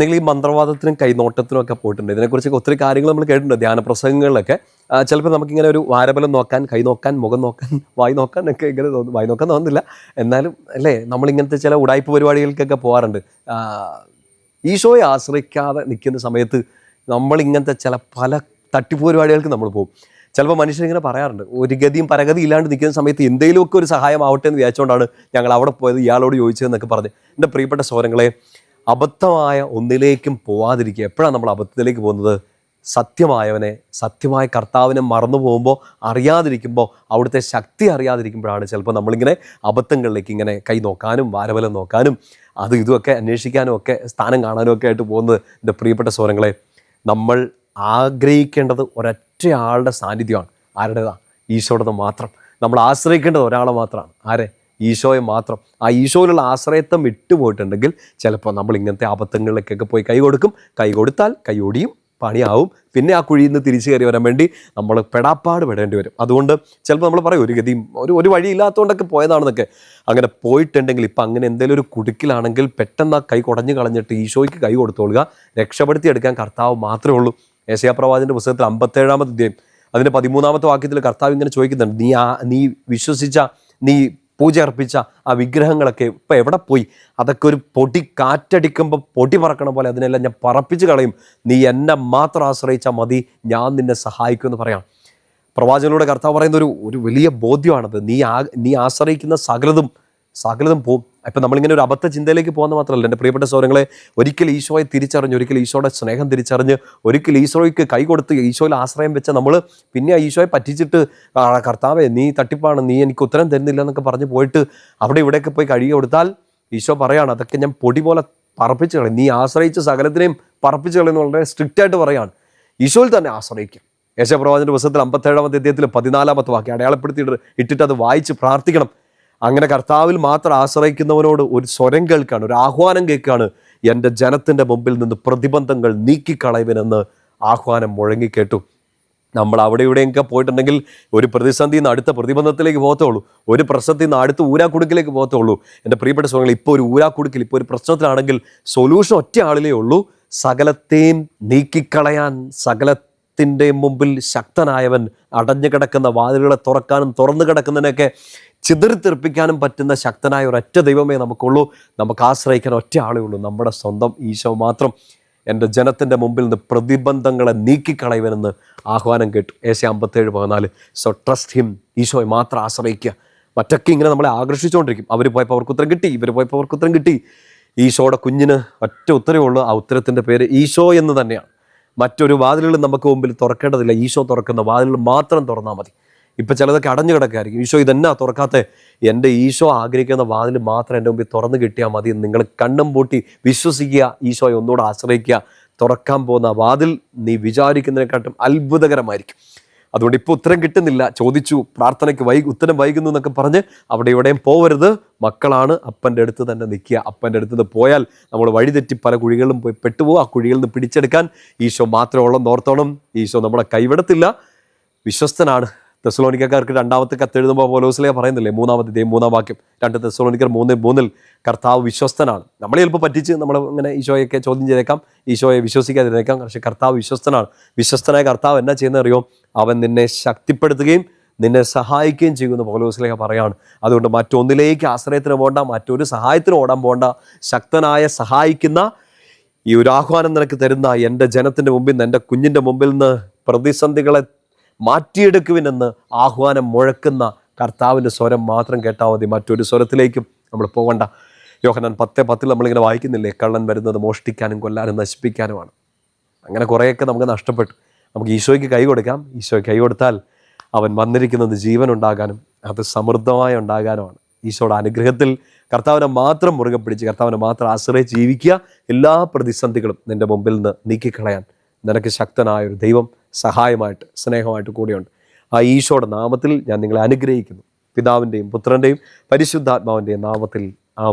നിങ്ങൾ ഈ മന്ത്രവാദത്തിനും കൈനോട്ടത്തിനും ഒക്കെ പോയിട്ടുണ്ട്. ഇതിനെക്കുറിച്ചൊക്കെ ഒത്തിരി കാര്യങ്ങൾ നമ്മൾ കേട്ടിട്ടുണ്ട്. ധ്യാന പ്രസംഗങ്ങളിലൊക്കെ. ചിലപ്പോൾ നമുക്കിങ്ങനെ ഒരു വാരബലം നോക്കാൻ കൈ നോക്കാൻ മുഖം നോക്കാൻ വായി നോക്കാൻ ഒക്കെ ഇങ്ങനെ തോന്നും. വായി നോക്കാൻ തോന്നുന്നില്ല. എന്നാലും അല്ലേ? നമ്മളിങ്ങനത്തെ ചില ഉടായ്പ പരിപാടികൾക്കൊക്കെ പോകാറുണ്ട്. ഈശോയെ ആശ്രയിക്കാതെ നിൽക്കുന്ന സമയത്ത് നമ്മളിങ്ങനത്തെ ചില പല തട്ടിപ്പ് പരിപാടികൾക്ക് നമ്മൾ പോകും. ചിലപ്പോൾ മനുഷ്യരിങ്ങനെ പറയാറുണ്ട്. ഒരു ഗതിയും പരഗതി ഇല്ലാണ്ട് നിൽക്കുന്ന സമയത്ത് എന്തെങ്കിലുമൊക്കെ ഒരു സഹായം ആവട്ടെ എന്ന് വിചാരിച്ചുകൊണ്ടാണ് ഞങ്ങൾ അവിടെ പോയത് ഇയാളോട് ചോദിച്ചതെന്നൊക്കെ പറഞ്ഞ്. എന്റെ പ്രിയപ്പെട്ട സോരങ്ങളെ അബദ്ധമായ ഒന്നിലേക്കും പോവാതിരിക്കുക. എപ്പോഴാണ് നമ്മൾ അബദ്ധത്തിലേക്ക് പോകുന്നത്? സത്യമായവനെ സത്യമായ കർത്താവിനെ മറന്നു പോകുമ്പോൾ അറിയാതിരിക്കുമ്പോൾ അവിടുത്തെ ശക്തി അറിയാതിരിക്കുമ്പോഴാണ് ചിലപ്പോൾ നമ്മളിങ്ങനെ അബദ്ധങ്ങളിലേക്ക് ഇങ്ങനെ കൈ നോക്കാനും വാരബലം നോക്കാനും അത് ഇതുമൊക്കെ അന്വേഷിക്കാനും ഒക്കെ സ്ഥാനം കാണാനും ഒക്കെ ആയിട്ട് പോകുന്നത്. എന്റെ പ്രിയപ്പെട്ട സ്വരങ്ങളെ നമ്മൾ ആഗ്രഹിക്കേണ്ടത് ഒരൊറ്റയാളുടെ സാന്നിധ്യമാണ്. ആരുടേതാണ് ഈശോടത് മാത്രം. നമ്മൾ ആശ്രയിക്കേണ്ടത് ഒരാളെ മാത്രമാണ്. ആരെ? ഈശോയെ മാത്രം. ആ ഈശോയിലുള്ള ആശ്രയത്വം വിട്ടുപോയിട്ടുണ്ടെങ്കിൽ ചിലപ്പോൾ നമ്മൾ ഇങ്ങനത്തെ അബദ്ധങ്ങളിലേക്കൊക്കെ പോയി കൈ കൊടുക്കും. കൈ കൊടുത്താൽ കൈയോടിയും പണിയാവും. പിന്നെ ആ കുഴിയിൽ നിന്ന് തിരിച്ചു കയറി വരാൻ വേണ്ടി നമ്മൾ പെടാപ്പാട് പെടേണ്ടി വരും. അതുകൊണ്ട് ചിലപ്പോൾ നമ്മൾ പറയും ഒരു ഗതിയും ഒരു ഒരു വഴിയില്ലാത്തതുകൊണ്ടൊക്കെ പോയതാണെന്നൊക്കെ. അങ്ങനെ പോയിട്ടുണ്ടെങ്കിൽ ഇപ്പം അങ്ങനെ എന്തെങ്കിലും ഒരു കുടുക്കിലാണെങ്കിൽ പെട്ടെന്ന് ആ കൈ കുടഞ്ഞു കളഞ്ഞിട്ട് ഈശോയ്ക്ക് കൈ കൊടുത്തോളുക. രക്ഷപ്പെടുത്തിയെടുക്കാൻ കർത്താവ് മാത്രമേ ഉള്ളൂ. ഏഷ്യാ പ്രവാചന്റെ പുസ്തകത്തിൽ അമ്പത്തേഴാമത്തെ അധ്യായം അതിന്റെ പതിമൂന്നാമത്തെ വാക്യത്തിൽ കർത്താവ് ഇങ്ങനെ ചോദിക്കുന്നുണ്ട് നീ ആ നീ വിശ്വസിച്ച നീ പൂജ അർപ്പിച്ച ആ വിഗ്രഹങ്ങളൊക്കെ ഇപ്പം എവിടെ പോയി? അതൊക്കെ ഒരു പൊടി കാറ്റടിക്കുമ്പോൾ പൊടി പറക്കണ പോലെ അതിനെല്ലാം ഞാൻ പറപ്പിച്ച് കളയും. നീ എന്നെ മാത്രം ആശ്രയിച്ചാൽ മതി ഞാൻ നിന്നെ സഹായിക്കുമെന്ന് പറയാം. പ്രവാചകനോട് കർത്താവ് പറയുന്ന ഒരു ഒരു വലിയ ബോധ്യമാണത്. നീ ആ നീ ആശ്രയിക്കുന്ന സകലതും സകലതും പോവും ഇപ്പം നമ്മളിങ്ങനെ ഒരു അബദ്ധ ചിന്തയിലേക്ക് പോകുന്ന മാത്രമല്ല എന്റെ പ്രിയപ്പെട്ട സൗരങ്ങളെ ഒരിക്കൽ ഈശോയെ തിരിച്ചറിഞ്ഞ് ഒരിക്കൽ ഈശോയുടെ സ്നേഹം തിരിച്ചറിഞ്ഞ് ഒരിക്കൽ ഈശോയ്ക്ക് കൈ കൊടുത്ത് ഈശോയിൽ ആശ്രയം വെച്ച നമ്മൾ പിന്നെ ഈശോയെ പറ്റിച്ചിട്ട് കർത്താവെ നീ തട്ടിപ്പാണ് നീ എനിക്ക് ഉത്തരം തരുന്നില്ല എന്നൊക്കെ പറഞ്ഞ് പോയിട്ട് അവിടെ ഇവിടെയൊക്കെ പോയി കഴുകി കൊടുത്താൽ ഈശോ പറയാണ് അതൊക്കെ ഞാൻ പൊടി പോലെ പറപ്പിച്ച് കളയും. നീ ആശ്രയിച്ച സകലത്തിനെയും പറപ്പിച്ച് കളയുന്ന വളരെ സ്ട്രിക്റ്റ് ആയിട്ട് പറയാണ്. ഈശോയിൽ തന്നെ ആശ്രയിക്കുക യേശപ്രവാചന്റെ പുസ്തകത്തിൽ അമ്പത്തേഴാമത്തെ അദ്ദേഹത്തിൽ പതിനാലാമത്തെ വാക്യം അടയാളപ്പെടുത്തിയിട്ട് ഇട്ടിട്ട് അത് വായിച്ച് പ്രാർത്ഥിക്കണം. അങ്ങനെ കർത്താവിൽ മാത്രം ആശ്രയിക്കുന്നവനോട് ഒരു സ്വരം കേൾക്കുകയാണ് ഒരു ആഹ്വാനം കേൾക്കുകയാണ് എന്റെ ജനത്തിന്റെ മുമ്പിൽ നിന്ന് പ്രതിബന്ധങ്ങൾ നീക്കിക്കളയുവനെന്ന് ആഹ്വാനം മുഴങ്ങിക്കേട്ടു. നമ്മൾ അവിടെ ഇവിടെയൊക്കെ പോയിട്ടുണ്ടെങ്കിൽ ഒരു പ്രതിസന്ധിയിൽ നിന്ന് അടുത്ത പ്രതിബന്ധത്തിലേക്ക് പോകത്തുള്ളൂ ഒരു പ്രശ്നത്തിൽ നിന്ന് അടുത്ത ഊരാക്കുടുക്കിലേക്ക് പോകത്തുള്ളൂ. എന്റെ പ്രിയപ്പെട്ട സുഹൃങ്ങൾ ഇപ്പോൾ ഒരു ഊരാക്കുടുക്കിൽ ഇപ്പോൾ ഒരു പ്രശ്നത്തിലാണെങ്കിൽ സൊല്യൂഷൻ ഒറ്റ ആളിലേ ഉള്ളൂ. സകലത്തെയും നീക്കിക്കളയാൻ സകലത്തിന്റെ മുമ്പിൽ ശക്തനായവൻ അടഞ്ഞു കിടക്കുന്ന വാതിലുകളെ തുറക്കാനും തുറന്നു കിടക്കുന്നതിനൊക്കെ ചിതറിത്തെറിപ്പിക്കാനും പറ്റുന്ന ശക്തനായ ഒരൊറ്റ ദൈവമേ നമുക്കുള്ളൂ. നമുക്ക് ആശ്രയിക്കാൻ ഒറ്റ ആളേ ഉള്ളൂ. നമ്മുടെ സ്വന്തം ഈശോ മാത്രം. എന്റെ ജനത്തിന്റെ മുമ്പിൽ നിന്ന് പ്രതിബന്ധങ്ങളെ നീക്കിക്കളയുവനെന്ന് ആഹ്വാനം കേട്ടു. ഏശ അമ്പത്തേഴ് പതിനാല്. സോ ട്രസ്റ്റ് ഹിം ഈശോയെ മാത്രം ആശ്രയിക്കുക. മറ്റൊക്കെ ഇങ്ങനെ നമ്മളെ ആകർഷിച്ചുകൊണ്ടിരിക്കും. അവർ പോയപ്പോൾ അവർക്ക് ഉത്തരം കിട്ടി. ഇവർ പോയപ്പോൾ അവർക്ക് ഉത്തരം കിട്ടി. ഈശോയുടെ കുഞ്ഞിന് ഒറ്റ ഉത്തരവേ ഉള്ളൂ. ആ ഉത്തരത്തിന്റെ പേര് ഈശോ എന്ന് തന്നെയാണ്. മറ്റൊരു വാതിലുകൾ നമുക്ക് മുമ്പിൽ തുറക്കേണ്ടതില്ല. ഈശോ തുറക്കുന്ന വാതിലുകൾ മാത്രം തുറന്നാൽ മതി. ഇപ്പം ചിലതൊക്കെ അടഞ്ഞു കിടക്കായിരിക്കും ഈശോ ഇതെന്നാ തുറക്കാത്ത? എന്റെ ഈശോ ആഗ്രഹിക്കുന്ന വാതിൽ മാത്രം എന്റെ മുമ്പിൽ തുറന്നു കിട്ടിയാൽ മതി നിങ്ങൾ കണ്ണും പൂട്ടി വിശ്വസിക്കുക. ഈശോയെ ഒന്നുകൂടെ ആശ്രയിക്കുക. തുറക്കാൻ പോകുന്ന വാതിൽ നീ വിചാരിക്കുന്നതിനെക്കാട്ടും അത്ഭുതകരമായിരിക്കും. അതുകൊണ്ട് ഇപ്പോൾ ഉത്തരം കിട്ടുന്നില്ല. ചോദിച്ചു പ്രാർത്ഥനയ്ക്ക് വൈകി ഉത്തരം വൈകുന്നു എന്നൊക്കെ പറഞ്ഞ് അവിടെ ഇവിടെയും പോവരുത്. മക്കളാണ് അപ്പന്റെ അടുത്ത് തന്നെ നിൽക്കുക. അപ്പന്റെ അടുത്ത് നിന്ന് പോയാൽ നമ്മൾ വഴിതെറ്റി പല കുഴികളിലും പോയി പെട്ടുപോകും. ആ കുഴികളിൽ നിന്ന് പിടിച്ചെടുക്കാൻ ഈശോ മാത്രമേ ഉള്ളെന്ന് ഓർത്തോണം. ഈശോ നമ്മളെ കൈവിടത്തില്ല. വിശ്വസ്തനാണ്. തെസ്സലോണിക്കാർക്ക് രണ്ടാമത്തെ കത്തെഴുതുമ്പോൾ പോലോസിലെ പറയുന്നില്ലേ? മൂന്നാമത്തെ മൂന്നാം വാക്യം. രണ്ട് തെസ്ലോണിക്കർ മൂന്ന് മൂന്നിൽ കർത്താവ് വിശ്വസ്തനാണ്. നമ്മൾ ചിലപ്പോൾ പറ്റിച്ച് നമ്മൾ ഇങ്ങനെ ഈശോയൊക്കെ ചോദ്യം ചെയ്തേക്കാം. ഈശോയെ വിശ്വസിക്കാതിരുന്നേക്കാം. പക്ഷേ കർത്താവ് വിശ്വസ്തനാണ്. വിശ്വസ്തനായ കർത്താവ് എന്നാ ചെയ്യുന്ന അറിയോ? അവൻ നിന്നെ ശക്തിപ്പെടുത്തുകയും നിന്നെ സഹായിക്കുകയും ചെയ്യുമെന്ന് പൗലോസിലേക്ക് പറയാണ്. അതുകൊണ്ട് മറ്റൊന്നിലേക്ക് ആശ്രയത്തിന് പോകണ്ട മറ്റൊരു സഹായത്തിന് ഓടാൻ പോകണ്ട ശക്തനായ സഹായിക്കുന്ന ഈ ഒരു ആഹ്വാനം നിനക്ക് തരുന്ന എന്റെ ജനത്തിന്റെ മുമ്പിൽ നിന്ന് എന്റെ കുഞ്ഞിന്റെ മുമ്പിൽ നിന്ന് പ്രതിസന്ധികളെ മാറ്റിയെടുക്കുവിനെന്ന് ആഹ്വാനം മുഴക്കുന്ന കർത്താവിന്റെ സ്വരം മാത്രം കേട്ടാൽ മതി. മറ്റൊരു സ്വരത്തിലേക്കും നമ്മൾ പോകണ്ട. യോഹനാൻ പത്ത് പത്തിൽ നമ്മളിങ്ങനെ വായിക്കുന്നില്ലേ? കള്ളൻ വരുന്നത് മോഷ്ടിക്കാനും കൊല്ലാനും നശിപ്പിക്കാനുമാണ്. അങ്ങനെ കുറേയൊക്കെ നമുക്ക് നഷ്ടപ്പെട്ടു. നമുക്ക് ഈശോയ്ക്ക് കൈ കൊടുക്കാം. ഈശോയ്ക്ക് കൈ കൊടുത്താൽ അവൻ വന്നിരിക്കുന്നത് ജീവൻ ഉണ്ടാകാനും അത് സമൃദ്ധമായി ഉണ്ടാകാനുമാണ്. ഈശോയുടെ അനുഗ്രഹത്തിൽ കർത്താവിനെ മാത്രം മുറുകെ പിടിച്ച് കർത്താവിനെ മാത്രം ആശ്രയിച്ച് ജീവിക്കുക. എല്ലാ പ്രതിസന്ധികളും നിന്റെ മുമ്പിൽ നിന്ന് നീക്കിക്കളയാൻ. നിനക്ക് ശക്തനായ ഒരു ദൈവം സഹായമായിട്ട് സ്നേഹമായിട്ട് കൂടെയുണ്ട്. ആ ഈശോയുടെ നാമത്തിൽ ഞാൻ നിങ്ങളെ അനുഗ്രഹിക്കുന്നു. പിതാവിന്റെയും പുത്രന്റെയും പരിശുദ്ധാത്മാവിന്റെയും നാമത്തിൽ. ആ